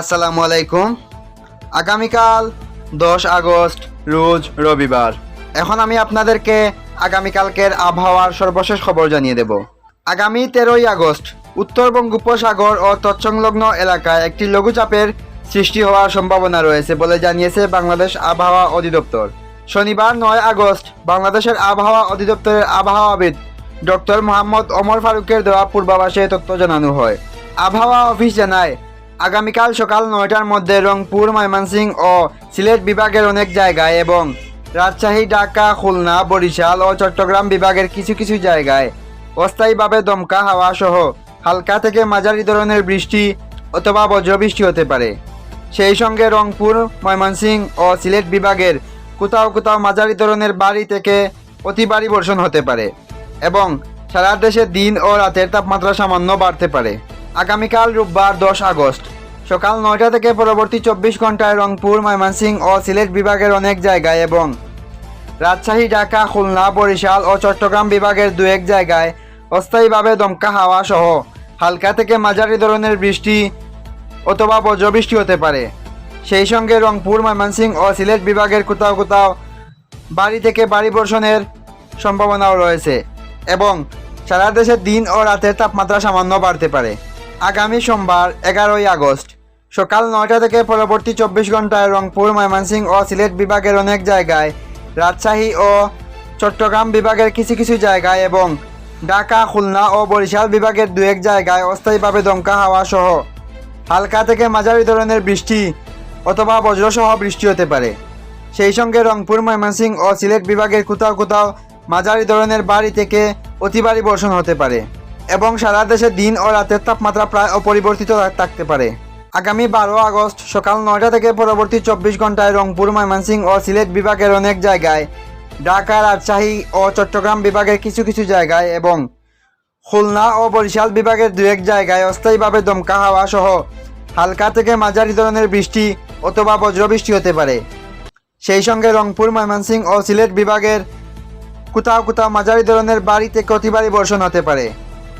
আসসালামু আলাইকুম। আগামীকাল দশ আগস্ট, রোজ রবিবার। এখন আমি আপনাদেরকে আগামীকালকের আবহাওয়ার সর্বশেষ খবর জানিয়ে দেব। আগামী তেরোই আগস্ট, উত্তর বঙ্গোপসাগর ও তৎসংলগ্ন এলাকায় একটি লঘুচাপের সৃষ্টি হওয়ার সম্ভাবনা রয়েছে বলে জানিয়েছে বাংলাদেশ আবহাওয়া অধিদপ্তর। শনিবার নয় আগস্ট, বাংলাদেশের আবহাওয়া অধিদপ্তরের আবহাওয়াবিদ ডক্টর মোহাম্মদ ওমর ফারুকের দেওয়া পূর্বাভাসে তথ্য জানানো হয়। আবহাওয়া অফিস জানায় আগামীকাল সকাল নয়টার মধ্যে রংপুর, ময়মনসিংহ ও সিলেট বিভাগের অনেক জায়গায় এবং রাজশাহী, ঢাকা, খুলনা, বরিশাল ও চট্টগ্রাম বিভাগের কিছু কিছু জায়গায় অস্থায়ীভাবে দমকা হাওয়া সহ হালকা থেকে মাঝারি ধরনের বৃষ্টি অথবা বজ্রবৃষ্টি হতে পারে। সেই সঙ্গে রংপুর, ময়মনসিংহ ও সিলেট বিভাগের কোথাও কোথাও মাঝারি ধরনের বাড়ি থেকে অতি বর্ষণ হতে পারে এবং সারা দেশে দিন ও রাতের তাপমাত্রা সামান্য বাড়তে পারে। আগামীকাল রোববার দশ আগস্ট। সকাল নয়টা থেকে পরবর্তী চব্বিশ ঘন্টায় রংপুর, ময়মনসিংহ ও সিলেট বিভাগের অনেক জায়গায় এবং রাজশাহী, ঢাকা, খুলনা, বরিশাল ও চট্টগ্রাম বিভাগের দু এক জায়গায় অস্থায়ীভাবে দমকা হাওয়া সহ হালকা থেকে মাঝারি ধরনের বৃষ্টি অথবা বজ্রবৃষ্টি হতে পারে। সেই সঙ্গে রংপুর, ময়মনসিংহ ও সিলেট বিভাগের কোথাও কোথাও বাড়ি থেকে বাড়ি বর্ষণের সম্ভাবনাও রয়েছে এবং সারা দেশে দিন ও রাতের তাপমাত্রা সামান্য বাড়তে পারে। আগামী সোমবার, এগারোই আগস্ট। সকাল নয়টা থেকে পরবর্তী চব্বিশ ঘন্টায় রংপুর, ময়মনসিংহ ও সিলেট বিভাগের অনেক জায়গায় রাজশাহী ও চট্টগ্রাম বিভাগের কিছু কিছু জায়গায় এবং ঢাকা, খুলনা ও বরিশাল বিভাগের দু এক জায়গায় অস্থায়ীভাবে দমকা হাওয়া সহ হালকা থেকে মাঝারি ধরনের বৃষ্টি অথবা বজ্রসহ বৃষ্টি হতে পারে। সেই সঙ্গে রংপুর, ময়মনসিংহ ও সিলেট বিভাগের কোথাও কোথাও মাঝারি ধরনের বাড়ি থেকে অতি ভারী বর্ষণ হতে পারে। এবং সারা দেশে দিন ও রাতের তাপমাত্রা প্রায় অপরিবর্তিত থাকতে পারে। আগামী বারো আগস্ট সকাল নয়টা থেকে পরবর্তী চব্বিশ ঘন্টায় রংপুর, ময়মনসিংহ ও সিলেট বিভাগের অনেক জায়গায়, ঢাকা, রাজশাহী ও চট্টগ্রাম বিভাগের কিছু কিছু জায়গায় এবং খুলনা ও বরিশাল বিভাগের দু এক জায়গায় অস্থায়ীভাবে দমকা হাওয়া সহ হালকা থেকে মাঝারি ধরনের বৃষ্টি অথবা বজ্রবৃষ্টি হতে পারে। সেই সঙ্গে রংপুর, ময়মনসিংহ ও সিলেট বিভাগের কোথাও কোথাও মাঝারি ধরনের বাড়িতে ভারী বর্ষণ হতে পারে।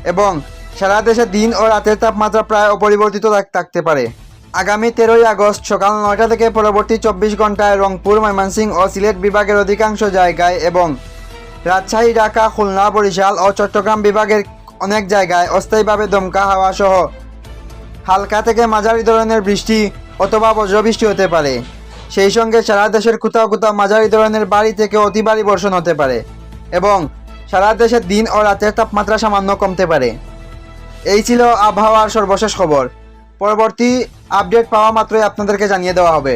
এবং সারা দেশে দিন ও রাতের তাপমাত্রা প্রায় অপরিবর্তিত থাক- থাকতে পারে। আগামী তেরোই আগস্ট সকাল নয়টা থেকে পরবর্তী চব্বিশ ঘন্টায় রংপুর, ময়মনসিংহ ও সিলেট বিভাগের অধিকাংশ জায়গায় এবং রাজশাহী, ঢাকা, খুলনা, বরিশাল ও চট্টগ্রাম বিভাগের অনেক জায়গায় অস্থায়ীভাবে দমকা হাওয়া সহ হালকা থেকে মাঝারি ধরনের বৃষ্টি অথবা বজ্রবৃষ্টি হতে পারে। সেই সঙ্গে সারা দেশের কোথাও কোথাও মাঝারি ধরনের বাড়ি থেকে অতি বর্ষণ হতে পারে এবং সারা দেশে দিন ও রাতের তাপমাত্রা সামান্য কমতে পারে। এই ছিল আবহাওয়ার সর্বশেষ খবর। পরবর্তী আপডেট পাওয়া মাত্রই আপনাদেরকে জানিয়ে দেওয়া হবে।